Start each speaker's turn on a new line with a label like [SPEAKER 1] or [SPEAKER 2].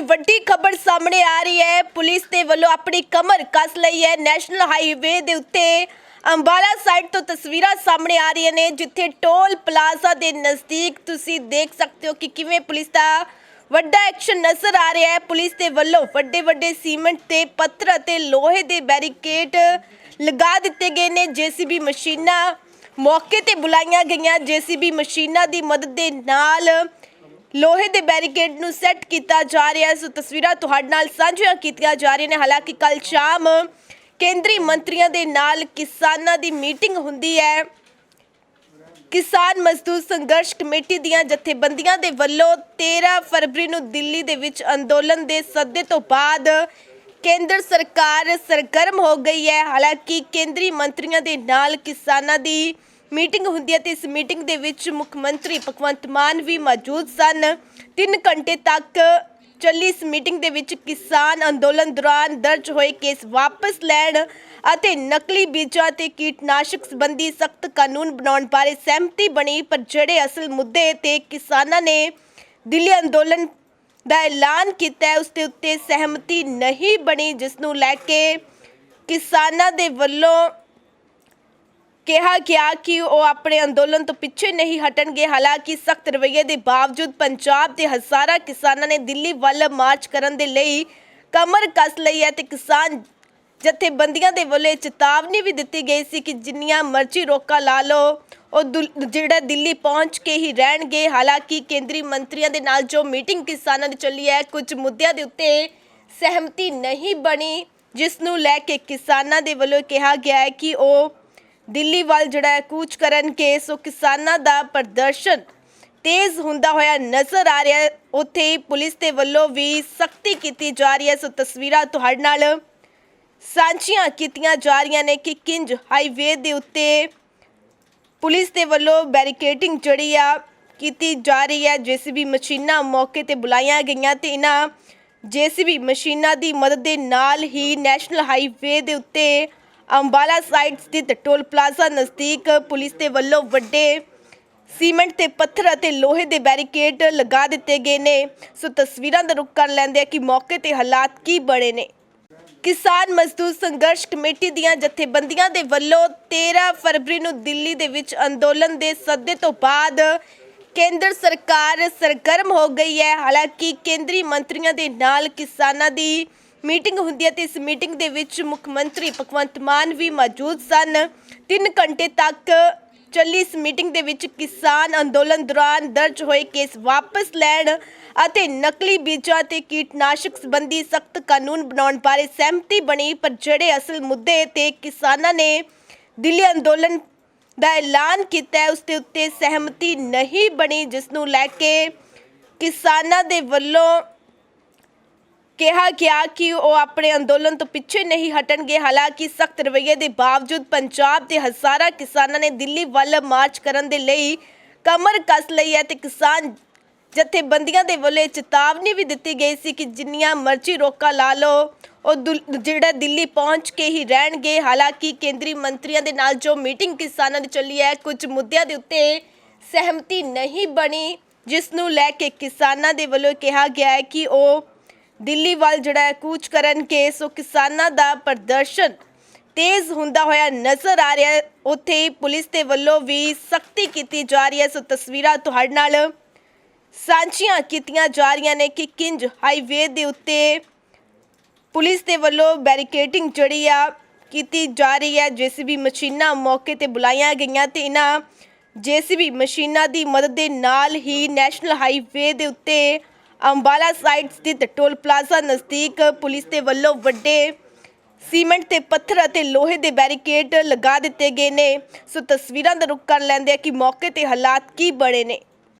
[SPEAKER 1] ਵੱਡੀ ਖਬਰ ਸਾਹਮਣੇ ਆ ਰਹੀ ਹੈ। ਪੁਲਿਸ ਦੇ ਵੱਲੋਂ ਆਪਣੀ ਕਮਰ ਕੱਸ ਲਈ ਹੈ। ਨੈਸ਼ਨਲ ਹਾਈਵੇ ਦੇ ਉੱਤੇ ਅੰਬਾਲਾ ਸਾਈਡ ਤੋਂ ਤਸਵੀਰਾਂ ਸਾਹਮਣੇ ਆ ਰਹੀਆਂ ਨੇ, ਜਿੱਥੇ ਟੋਲ ਪਲਾਜ਼ਾ ਦੇ ਨਜ਼ਦੀਕ ਤੁਸੀਂ ਦੇਖ ਸਕਦੇ ਹੋ ਕਿ ਕਿਵੇਂ ਪੁਲਿਸ ਦਾ ਵੱਡਾ ਐਕਸ਼ਨ ਨਜ਼ਰ ਆ ਰਿਹਾ ਹੈ। ਪੁਲਿਸ ਦੇ ਵੱਲੋਂ ਵੱਡੇ ਵੱਡੇ ਸੀਮੈਂਟ ਤੇ ਪੱਥਰ ਅਤੇ ਲੋਹੇ ਦੇ ਬੈਰੀਕੇਡ ਲਗਾ ਦਿੱਤੇ ਗਏ ਨੇ। ਜੀਸੀਬੀ ਮਸ਼ੀਨਾਂ ਮੌਕੇ ਤੇ ਬੁਲਾਈਆਂ ਗਈਆਂ। ਜੀਸੀਬੀ ਮਸ਼ੀਨਾਂ ਦੀ ਮਦਦ ਦੇ ਨਾਲ ਲੋਹੇ ਦੇ ਬੈਰੀਕੇਡ ਨੂੰ ਸੈੱਟ ਕੀਤਾ ਜਾ ਰਿਹਾ ਹੈ। ਸੋ ਤਸਵੀਰਾਂ ਤੁਹਾਡੇ ਨਾਲ ਸਾਂਝੀਆਂ ਕੀਤੀਆਂ ਜਾ ਰਹੀਆਂ ਨੇ। ਹਾਲਾਂਕਿ ਕੱਲ ਸ਼ਾਮ ਕੇਂਦਰੀ ਮੰਤਰੀਆਂ ਦੇ ਨਾਲ ਕਿਸਾਨਾਂ ਦੀ ਮੀਟਿੰਗ ਹੁੰਦੀ ਹੈ। ਕਿਸਾਨ ਮਜ਼ਦੂਰ ਸੰਘਰਸ਼ ਕਮੇਟੀ ਦੀਆਂ ਜਥੇਬੰਦੀਆਂ ਦੇ ਵੱਲੋਂ 13 ਫਰਵਰੀ ਨੂੰ ਦਿੱਲੀ ਦੇ ਵਿੱਚ ਅੰਦੋਲਨ ਦੇ ਸੱਦੇ ਤੋਂ ਬਾਅਦ ਕੇਂਦਰ ਸਰਕਾਰ ਸਰਗਰਮ ਹੋ ਗਈ ਹੈ। ਹਾਲਾਂਕਿ ਕੇਂਦਰੀ ਮੰਤਰੀਆਂ ਦੇ ਨਾਲ ਕਿਸਾਨਾਂ ਦੀ ਮੀਟਿੰਗ ਹੁੰਦੀ ਹੈ ਤੇ ਇਸ ਮੀਟਿੰਗ ਦੇ ਵਿੱਚ ਮੁੱਖ ਮੰਤਰੀ ਭਗਵੰਤ ਮਾਨ ਵੀ ਮੌਜੂਦ ਸਨ। 3 ਘੰਟੇ ਤੱਕ ਚੱਲੀ ਇਸ ਮੀਟਿੰਗ ਦੇ ਵਿੱਚ ਕਿਸਾਨ ਅੰਦੋਲਨ ਦੌਰਾਨ ਦਰਜ ਹੋਏ ਕੇਸ ਵਾਪਸ ਲੈਣ ਅਤੇ ਨਕਲੀ ਬੀਜਾਂ ਤੇ ਕੀਟਨਾਸ਼ਕ ਸੰਬੰਧੀ ਸਖਤ ਕਾਨੂੰਨ ਬਣਾਉਣ ਬਾਰੇ ਸਹਿਮਤੀ ਬਣੀ, ਪਰ ਜਿਹੜੇ ਅਸਲ ਮੁੱਦੇ ਤੇ ਕਿਸਾਨਾਂ ਨੇ ਦਿੱਲੀ ਅੰਦੋਲਨ ਦਾ ਐਲਾਨ ਕੀਤਾ ਹੈ, ਉਸ ਦੇ ਉੱਤੇ ਸਹਿਮਤੀ ਨਹੀਂ ਬਣੀ, ਜਿਸ ਨੂੰ ਲੈ ਕੇ ਕਿਸਾਨਾਂ ਦੇ ਵੱਲੋਂ ਕਿਹਾ ਗਿਆ ਕਿ ਉਹ ਆਪਣੇ ਅੰਦੋਲਨ ਤੋਂ ਪਿੱਛੇ ਨਹੀਂ ਹਟਣਗੇ। ਹਾਲਾਂਕਿ ਸਖਤ ਰਵੱਈਏ ਦੇ ਬਾਵਜੂਦ ਪੰਜਾਬ ਦੇ ਹਜ਼ਾਰਾਂ ਕਿਸਾਨਾਂ ਨੇ ਦਿੱਲੀ ਵੱਲ ਮਾਰਚ ਕਰਨ ਦੇ ਲਈ ਕਮਰ ਕੱਸ ਲਈ ਹੈ ਤੇ ਕਿਸਾਨ ਜਥੇਬੰਦੀਆਂ ਦੇ ਵੱਲੋਂ ਚੇਤਾਵਨੀ ਵੀ ਦਿੱਤੀ ਗਈ ਸੀ ਕਿ ਜਿੰਨੀਆਂ ਮਰਜ਼ੀ ਰੋਕਾਂ ਲਾ ਲਓ, ਉਹ ਦੁਲ- ਜਿਹੜਾ ਦਿੱਲੀ ਪਹੁੰਚ ਕੇ ਹੀ ਰਹਿਣਗੇ। ਹਾਲਾਂਕਿ ਕੇਂਦਰੀ ਮੰਤਰੀਆਂ ਦੇ ਨਾਲ ਜੋ ਮੀਟਿੰਗ ਕਿਸਾਨਾਂ ਦੀ ਚੱਲੀ ਹੈ, ਕੁਝ ਮੁੱਦਿਆਂ ਦੇ ਉੱਤੇ ਸਹਿਮਤੀ ਨਹੀਂ ਬਣੀ, ਜਿਸ ਨੂੰ ਲੈ ਕੇ ਕਿਸਾਨਾਂ ਦੇ ਵੱਲੋਂ ਕਿਹਾ ਗਿਆ ਹੈ ਕਿ ਉਹ ਦਿੱਲੀ ਵੱਲ ਜਿਹੜਾ ਹੈ ਕੂਚ ਕਰਨਗੇ ਸੋ ਕਿਸਾਨਾਂ ਦਾ ਪ੍ਰਦਰਸ਼ਨ ਤੇਜ਼ ਹੁੰਦਾ ਹੋਇਆ ਨਜ਼ਰ ਆ ਰਿਹਾ ਹੈ। ਉੱਥੇ ਹੀ ਪੁਲਿਸ ਦੇ ਵੱਲੋਂ ਵੀ ਸਖਤੀ ਕੀਤੀ ਜਾ ਰਹੀ ਹੈ। ਸੋ ਤਸਵੀਰਾਂ ਤੁਹਾਡੇ ਨਾਲ ਸਾਂਝੀਆਂ ਕੀਤੀਆਂ ਜਾ ਰਹੀਆਂ ਨੇ ਕਿ ਕਿੰਜ ਹਾਈਵੇ ਦੇ ਉੱਤੇ ਪੁਲਿਸ ਦੇ ਵੱਲੋਂ ਬੈਰੀਕੇਡਿੰਗ ਜਿਹੜੀ ਆ ਕੀਤੀ ਜਾ ਰਹੀ ਹੈ। ਜੀਸੀਬੀ ਮਸ਼ੀਨਾਂ ਮੌਕੇ ਤੇ ਬੁਲਾਈਆਂ ਗਈਆਂ ਤੇ ਇਹਨਾਂ ਜੀਸੀਬੀ ਮਸ਼ੀਨਾਂ ਦੀ ਮਦਦ ਦੇ ਨਾਲ ਹੀ ਨੈਸ਼ਨਲ ਹਾਈਵੇ ਦੇ ਉੱਤੇ ਅੰਬਾਲਾ ਸਾਈਡ ਸਥਿਤ ਟੋਲ ਪਲਾਜ਼ਾ ਨਜ਼ਦੀਕ ਪੁਲਿਸ ਦੇ ਵੱਲੋਂ ਵੱਡੇ ਸੀਮੈਂਟ ਤੇ ਪੱਥਰ ਅਤੇ ਲੋਹੇ ਦੇ ਬੈਰੀਕੇਡ ਲਗਾ ਦਿੱਤੇ ਗਏ ਨੇ। ਸੋ ਤਸਵੀਰਾਂ ਦਾ ਰੁਖ ਕਰ ਲੈਂਦੇ ਆ ਕਿ ਮੌਕੇ ਤੇ ਹਾਲਾਤ ਕੀ ਬਣੇ ਨੇ। ਕਿਸਾਨ ਮਜ਼ਦੂਰ ਸੰਘਰਸ਼ ਕਮੇਟੀ ਦੀਆਂ ਜਥੇਬੰਦੀਆਂ ਦੇ ਵੱਲੋਂ 13 ਫਰਵਰੀ ਨੂੰ ਦਿੱਲੀ ਦੇ ਵਿੱਚ ਅੰਦੋਲਨ ਦੇ ਸੱਦੇ ਤੋਂ ਬਾਅਦ ਕੇਂਦਰ ਸਰਕਾਰ ਸਰਗਰਮ ਹੋ ਗਈ ਹੈ। ਹਾਲਾਂਕਿ ਕੇਂਦਰੀ ਮੰਤਰੀਆਂ ਦੇ ਨਾਲ ਕਿਸਾਨਾਂ ਦੀ ਮੀਟਿੰਗ ਹੁੰਦੀ ਹੈ ਤੇ ਇਸ ਮੀਟਿੰਗ ਦੇ ਵਿੱਚ ਮੁੱਖ ਮੰਤਰੀ ਭਗਵੰਤ ਮਾਨ ਵੀ ਮੌਜੂਦ ਸਨ। 3 ਘੰਟੇ ਤੱਕ ਚੱਲੀ ਇਸ ਮੀਟਿੰਗ ਦੇ ਵਿੱਚ ਕਿਸਾਨ ਅੰਦੋਲਨ ਦੌਰਾਨ ਦਰਜ ਹੋਏ ਕੇਸ ਵਾਪਸ ਲੈਣ ਅਤੇ ਨਕਲੀ ਬੀਜਾਂ ਤੇ ਕੀਟਨਾਸ਼ਕ ਸੰਬੰਧੀ ਸਖਤ ਕਾਨੂੰਨ ਬਣਾਉਣ ਬਾਰੇ ਸਹਿਮਤੀ ਬਣੀ, ਪਰ ਜਿਹੜੇ ਅਸਲ ਮੁੱਦੇ ਤੇ ਕਿਸਾਨਾਂ ਨੇ ਦਿੱਲੀ ਅੰਦੋਲਨ ਦਾ ਐਲਾਨ ਕੀਤਾ ਉਸ ਦੇ ਉੱਤੇ ਸਹਿਮਤੀ ਨਹੀਂ ਬਣੀ, ਜਿਸ ਨੂੰ ਲੈ ਕੇ ਕਿਸਾਨਾਂ ਦੇ ਵੱਲੋਂ ਕਿਹਾ ਗਿਆ ਕਿ ਉਹ ਆਪਣੇ ਅੰਦੋਲਨ ਤੋਂ ਪਿੱਛੇ ਨਹੀਂ ਹਟਣਗੇ। ਹਾਲਾਂਕਿ ਸਖਤ ਰਵੱਈਏ ਦੇ ਬਾਵਜੂਦ ਪੰਜਾਬ ਦੇ ਹਜ਼ਾਰਾਂ ਕਿਸਾਨਾਂ ਨੇ ਦਿੱਲੀ ਵੱਲ ਮਾਰਚ ਕਰਨ ਦੇ ਲਈ ਕਮਰ ਕੱਸ ਲਈ ਹੈ ਤੇ ਕਿਸਾਨ ਜਥੇਬੰਦੀਆਂ ਦੇ ਵੱਲੋਂ ਚੇਤਾਵਨੀ ਵੀ ਦਿੱਤੀ ਗਈ ਸੀ ਕਿ ਜਿੰਨੀਆਂ ਮਰਜ਼ੀ ਰੋਕਾਂ ਲਾ ਲਓ, ਉਹ ਦੁਲ- ਜਿਹੜਾ ਦਿੱਲੀ ਪਹੁੰਚ ਕੇ ਹੀ ਰਹਿਣਗੇ। ਹਾਲਾਂਕਿ ਕੇਂਦਰੀ ਮੰਤਰੀਆਂ ਦੇ ਨਾਲ ਜੋ ਮੀਟਿੰਗ ਕਿਸਾਨਾਂ ਦੀ ਚੱਲੀ ਹੈ, ਕੁਝ ਮੁੱਦਿਆਂ ਦੇ ਉੱਤੇ ਸਹਿਮਤੀ ਨਹੀਂ ਬਣੀ, ਜਿਸ ਨੂੰ ਲੈ ਕੇ ਕਿਸਾਨਾਂ ਦੇ ਵੱਲੋਂ ਕਿਹਾ ਗਿਆ ਹੈ ਕਿ ਉਹ ਦਿੱਲੀ ਵੱਲ ਜਿਹੜਾ ਹੈ ਕੂਚ ਕਰਨਗੇ ਸੋ ਕਿਸਾਨਾਂ ਦਾ ਪ੍ਰਦਰਸ਼ਨ ਤੇਜ਼ ਹੁੰਦਾ ਹੋਇਆ ਨਜ਼ਰ ਆ ਰਿਹਾ ਹੈ। ਉੱਥੇ ਹੀ ਪੁਲਿਸ ਦੇ ਵੱਲੋਂ ਵੀ ਸਖਤੀ ਕੀਤੀ ਜਾ ਰਹੀ ਹੈ। ਸੋ ਤਸਵੀਰਾਂ ਤੁਹਾਡੇ ਨਾਲ ਸਾਂਝੀਆਂ ਕੀਤੀਆਂ ਜਾ ਰਹੀਆਂ ਨੇ ਕਿ ਕਿੰਜ ਹਾਈਵੇ ਦੇ ਉੱਤੇ ਪੁਲਿਸ ਦੇ ਵੱਲੋਂ ਬੈਰੀਕੇਡਿੰਗ ਜਿਹੜੀ ਆ ਕੀਤੀ ਜਾ ਰਹੀ ਹੈ। ਜੀਸੀਬੀ ਮਸ਼ੀਨਾਂ ਮੌਕੇ ਤੇ ਬੁਲਾਈਆਂ ਗਈਆਂ ਤੇ ਇਹਨਾਂ ਜੀਸੀਬੀ ਮਸ਼ੀਨਾਂ ਦੀ ਮਦਦ ਦੇ ਨਾਲ ਹੀ ਨੈਸ਼ਨਲ ਹਾਈਵੇ ਦੇ ਉੱਤੇ ਅੰਬਾਲਾ ਸਾਈਡ ਸਥਿਤ ਟੋਲ ਪਲਾਜ਼ਾ ਨਜ਼ਦੀਕ ਪੁਲਿਸ ਦੇ ਵੱਲੋਂ ਵੱਡੇ ਸੀਮੈਂਟ ਤੇ ਪੱਥਰ ਅਤੇ ਲੋਹੇ ਦੇ ਬੈਰੀਕੇਡ ਲਗਾ ਦਿੱਤੇ ਗਏ ਨੇ। ਸੋ ਤਸਵੀਰਾਂ ਦਾ ਰੁਖ ਕਰ ਲੈਂਦੇ ਆ ਕਿ ਮੌਕੇ ਤੇ ਹਾਲਾਤ ਕੀ ਬਣੇ ਨੇ।